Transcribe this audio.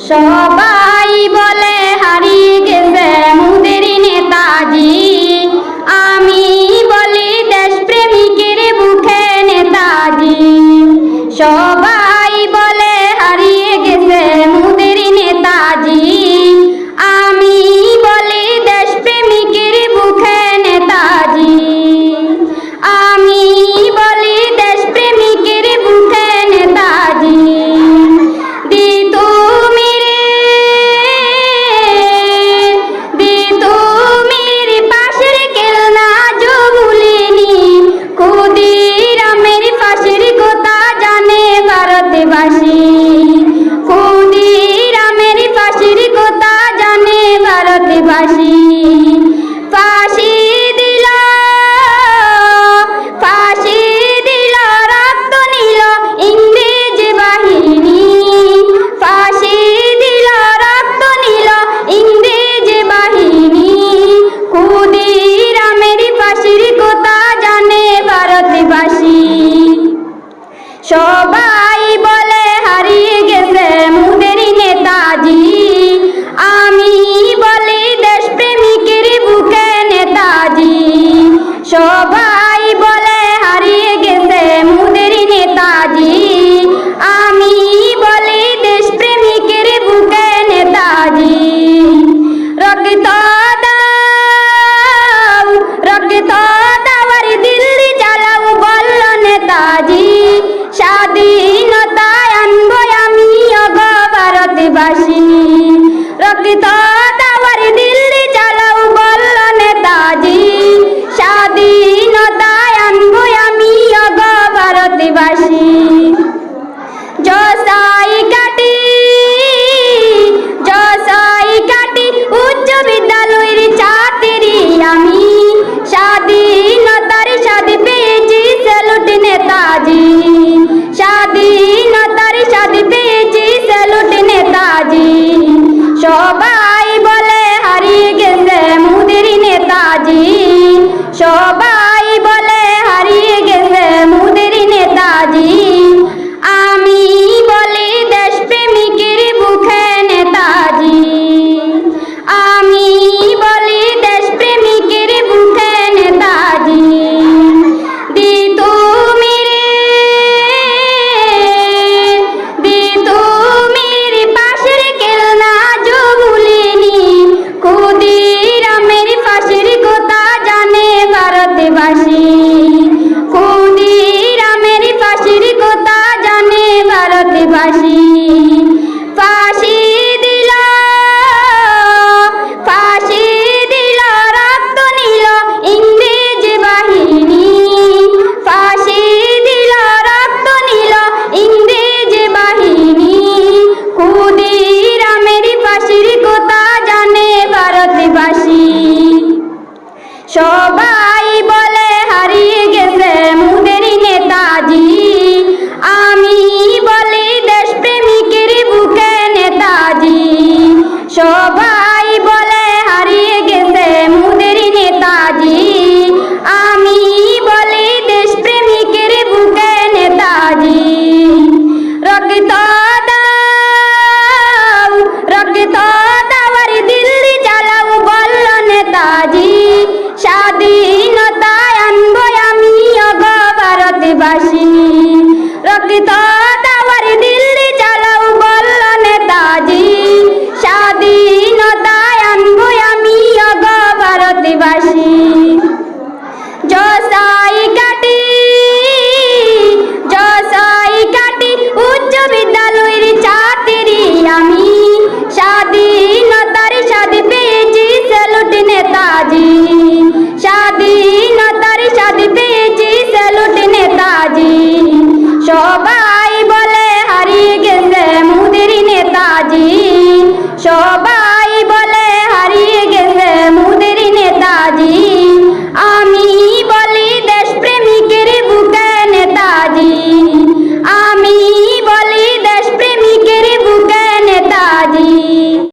সবাই বলে ফাঁসি ফাঁসি দিল ফাঁসি দিল, রক্ত নিল ইংরেজ বাহিনী। ফাঁসি দিল, রক্ত নিল ইংরেজ বাহিনী। ক্ষুদিরামের ফাঁসির কথা জানে ভারতবাসী। সবাই স্বাধীনতা আনব আমি অগ ভারতবাসী। রক্ষিত সাজি স্বাধীনতার স্বাদ পেয়েছি। সবাই স্বাধীনতার স্বাদ পেয়েছি স্যালুট নেতাজি। সবাই